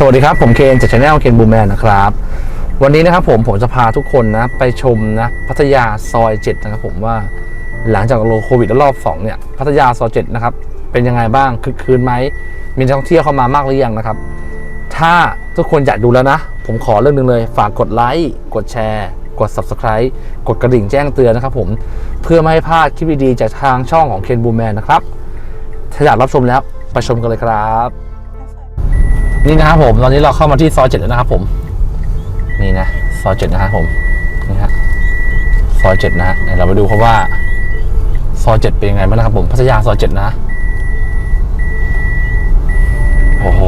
สวัสดีครับ ผมเคนจากชาแนลเคนบูแมนนะครับ วันนี้นะครับผมผมจะพาทุกคนนะ ไปชมนะ พัทยาซอย7นะครับผมว่าหลังจากโควิดรอบ 2 เนี่ย พัทยาซอย7นะครับ เป็นยังไงบ้างคึกคืนไหม มีนักท่องเที่ยวเข้ามามากหรือยังนะครับ ถ้าทุกคนอยากดูแล้วนะ ผมขอเรื่องหนึงเลย ฝากกดไลค์กดแชร์กด Subscribe กดกระดิ่งแจ้งเตือนนะครับผมเพื่อไม่ให้พลาดคลิปดีๆจากทางช่องของเคนบูแมนนะครับถ้าอยากรับชมแล้วไปชมกันเลยครับ นี่นะครับผม ตอนนี้เราเข้ามาที่ซอยเจ็ดแล้วนะครับผม นี่นะซอยเจ็ดนะครับผม นี่ฮะซอยเจ็ดนะฮะเดี๋ยวเราไปดูครับว่าซอยเจ็ดเป็นยังไงบ้างนะครับผมพัทยาซอยเจ็ดนะ โอ้โห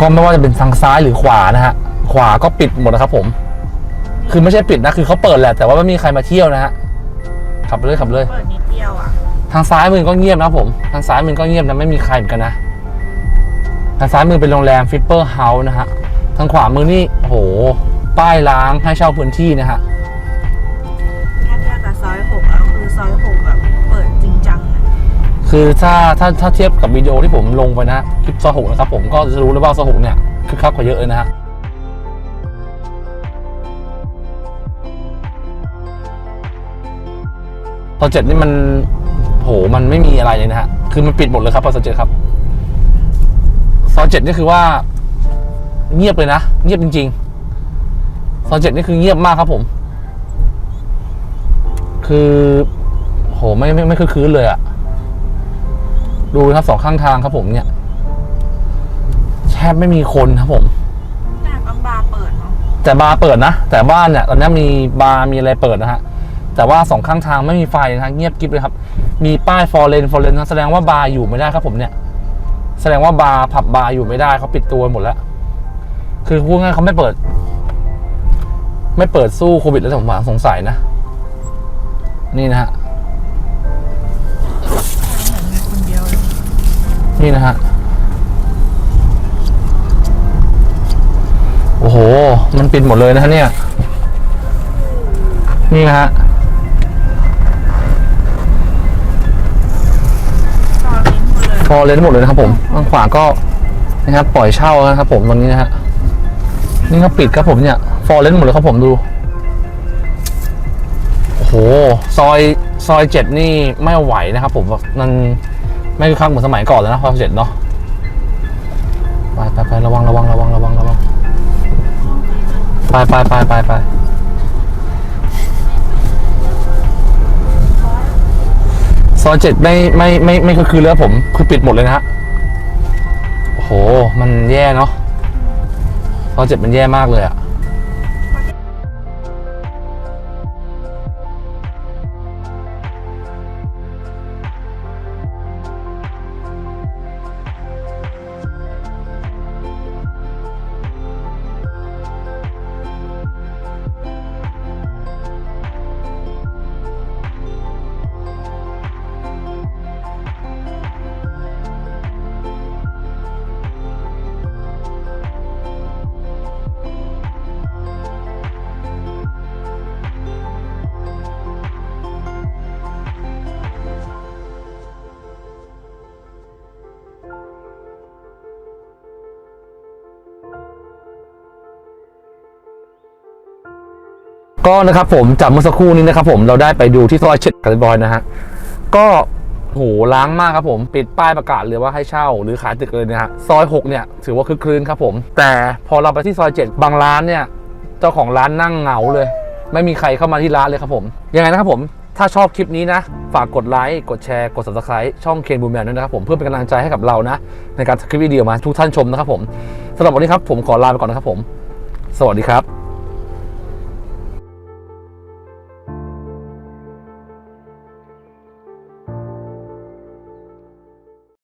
ก็ไม่ว่าจะเป็นทางซ้ายหรือขวานะฮะ ขวาก็ปิดหมดนะครับผม คือไม่ใช่ปิดนะ คือเขาเปิดแหละ แต่ว่าไม่มีใครมาเที่ยวนะฮะ ขับไปเลยขับไปเลย เปิดนิดเดียวอะ ทางซ้ายมือก็เงียบนะครับผม ทางซ้ายมือก็เงียบนะ ไม่มีใครเหมือนกันนะ ทางซ้ายมือเป็นโรงแรมฟิปเปอร์เฮาส์นะฮะ ทางขวามือนี่โอ้โห ป้ายล้างให้เช่าพื้นที่นะฮะ คือถ้าถ้าถ้าเทียบกับวิดีโอที่ผมลงไปนะคลิปซอหกนะครับผมก็จะรู้เลยว่าซอหกเนี่ยคือคักกว่าเยอะเลยนะฮะซอเจ็ดนี่มันโหมันไม่มีอะไรเลยนะฮะ คือมันปิดหมดเลยครับซอยเจ็ดครับซอยเจ็ดนี่คือว่า เงียบเลยนะ เงียบจริงๆซอยเจ็ดนี่คือเงียบมากครับผม คือ โหไม่ไม่ไม่คือคืนเลยอะ ดูนะครับสองข้างทางครับผมเนี่ยแทบไม่มีคนครับผมแต่บางบาร์เปิดเนาะแต่บาร์เปิดนะ แต่บ้านเนี่ยตอนนี้มีบาร์มีอะไรเปิดนะฮะแต่ว่าสองข้างทางไม่มีไฟนะฮะเงียบกริบเลยครับ มีป้ายฟอร์เรนฟอร์เรนนะแสดงว่าบาร์อยู่ไม่ได้ครับผมเนี่ย แสดงว่าบาร์ผับบาร์อยู่ไม่ได้เขาปิดตัวหมดแล้ว คือพูดง่ายๆเขาไม่เปิด ไม่เปิดสู้โควิดแล้วผมสงสัยนะ นี่นะฮะ นี่นะฮะ โอ้โห มันปิดหมดเลยนะฮะเนี่ย นี่นะฮะซอเลยฟอร์เรนหมดเลยนะครับผมข้างขวาก็นะครับปล่อยเช่านะครับผมตรงนี้นะฮะ นี่ก็ปิดครับผมเนี่ย ฟอร์เรนหมดเลยครับผมดู โอ้โห ซอย ซอยเจ็ดนี่ไม่ไหวนะครับผมมัน ไม่คือคักเหมือนสมัยก่อนแล้วนะซอเจ็ดเนาะไปไปไประวังระวังระวังระวังระวังไปไปไปไปไปซอยเจ็ดไม่ไม่ไม่ไม่คือคือเลยครับผมคือปิดหมดเลยนะฮะโอ้โห มันแย่เนาะซอยเจ็ดมันแย่มากเลยอะ ก็นะครับผมจากเมื่อสักครู่นี้นะครับผมเราได้ไปดูที่ซอยเจ็ดกันเรียบอยนะฮะก็โหล้างมากครับผมปิดป้ายประกาศเลยว่าให้เช่าหรือขายตึกเลยนะฮะซอยหกเนี่ยถือว่าคึกคืนครับผม แต่พอเราไปที่ซอยเจ็ดบางร้านเนี่ย เจ้าของร้านนั่งเหงาเลย ไม่มีใครเข้ามาที่ร้านเลยครับผม ยังไงนะครับผมถ้าชอบคลิปนี้นะ ฝากกดไลค์กดแชร์กด subscribe ช่องเคนบูมแมนด้วยนะครับผมเพื่อเป็นกำลังใจให้กับเรานะ ในการทำคลิปวิดีโอมาทุกท่านชมนะครับผมสำหรับวันนี้ครับผมขอลาไปก่อนนะครับผม สวัสดีครับ